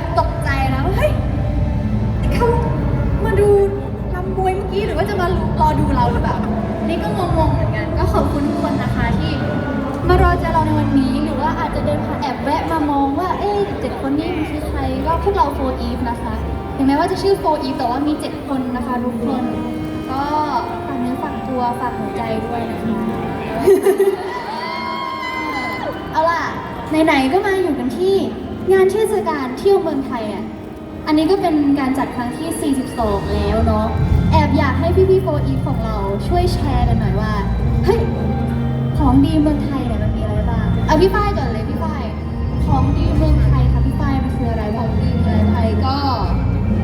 บตกใจแล้วเฮ้ยเขามาดูลำมวยเมื่อกี้หรือว่าจะมารอดูเราหรือเปล่านี่ก็งงๆเหมือนกัน ก็ขอบคุณทุกคนนะคะที่มารอเจอเราในวันนี้หรือว่าอาจจะเดินผ่านแอบแวะมามองว่าเอ๊ะเจ็ดคนนี้มันคือใครก็พวกเราโฟอีฟนะคะถึงแม้ว่าจะชื่อโฟอีฟแต่ว่ามีเจ็ดคนนะคะทุกคน ก็ฝากเนื้อฝากตัวฝากหัวใจด้วยนะคะเอาล่ะไหนๆก็มาอยู่กันที่ งานเทศกาลเที่ยวเมืองไทยอะ อันนี้ก็เป็นการจัดครั้งที่ 42 แล้วเนาะ แอบอยากให้พี่พี่โฟอีฟของเราช่วยแชร์กันหน่อยว่า เฮ้ย ของดีเมืองไทยเนี่ยมันมีอะไรบ้างเอาพี่ป้ายก่อนเลยพี่ป้าย ของดีเมืองไทยค่ะพี่ป้ายมันคืออะไรบ้างดีเมืองไทยก็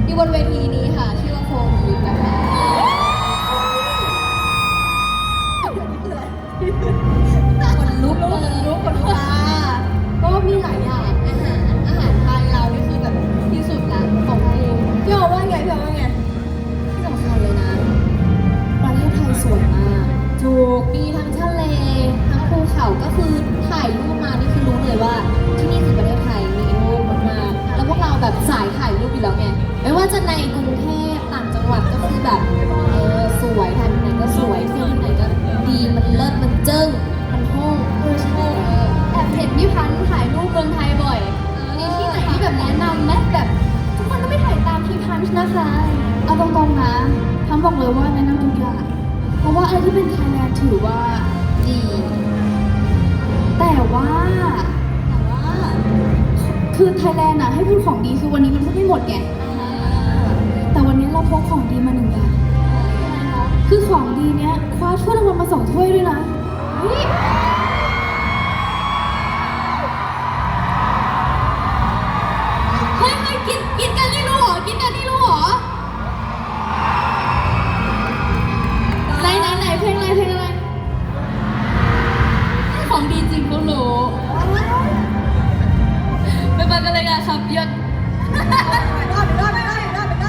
อยู่บนเวทีนี้ค่ะ นะคะ เอาตรงๆนะพันธ์บอกเลยว่าแนะนำทุกอย่าง เพราะว่าอะไรที่เป็นไทยแลนด์ถือว่าดี แต่ว่าแต่ว่า คือไทยแลนด์อะให้พูดของดีคือวันนี้มันพูดไม่หมดไงแต่วันนี้เราพกของดีมาหนึ่งอย่างคือของดีเนี้ยคว้าถ้วยรางวัลมาสองถ้วยด้วยนะ ไ